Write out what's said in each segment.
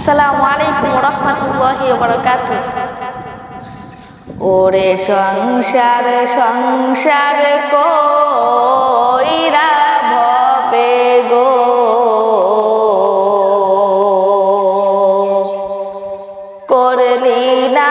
আসসালামু আলাইকুম রহমতুল্লাহি বরকাত ওরে সংসার সংসার কইরা ভবে গো। করলি না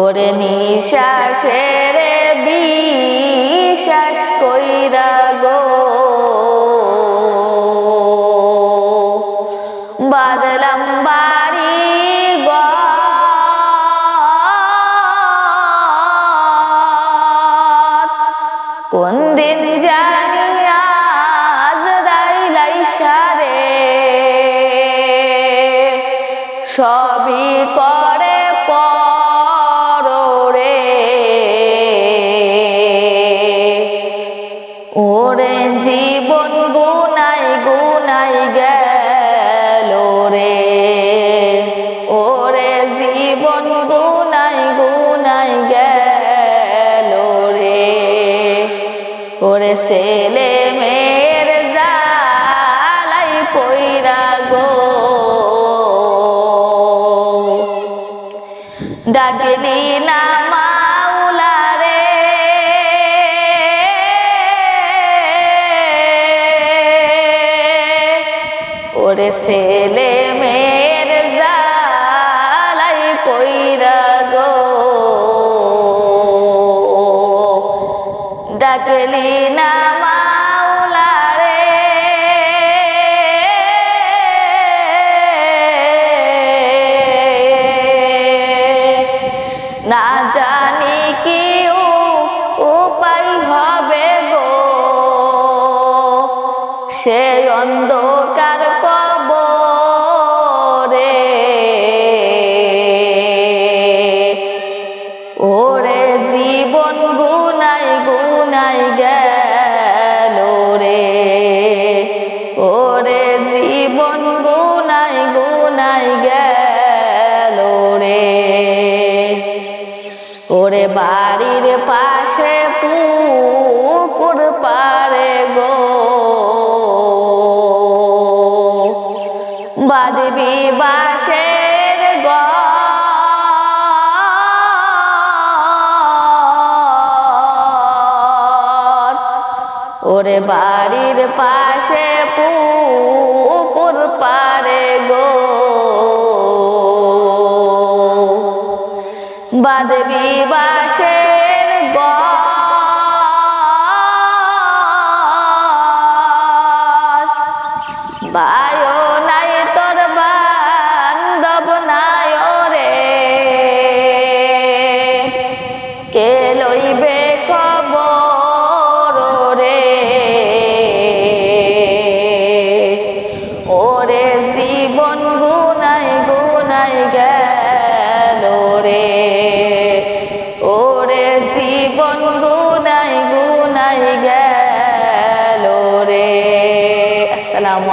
ওরে নিঃশ্বাসের বিশ্বাস কইরা গো। বাদলাম বাড়ি কোন দিন জানি ওরে ছেলে মেয়ের জালাই পইরা গো। ডাকলি না মাওলা রে। ওরে ছেলে মেয়ের ডাকলি না মাওলা না জানি কি উপায় হবে গো। সে অন্ধকার কবরে। ওরে ওরে বাড়ির পাশে পুকুর পারে গো। বাদবি বাসের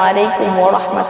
আসসালামু আলাইকুম ওয়া রাহমাতুল্লাহ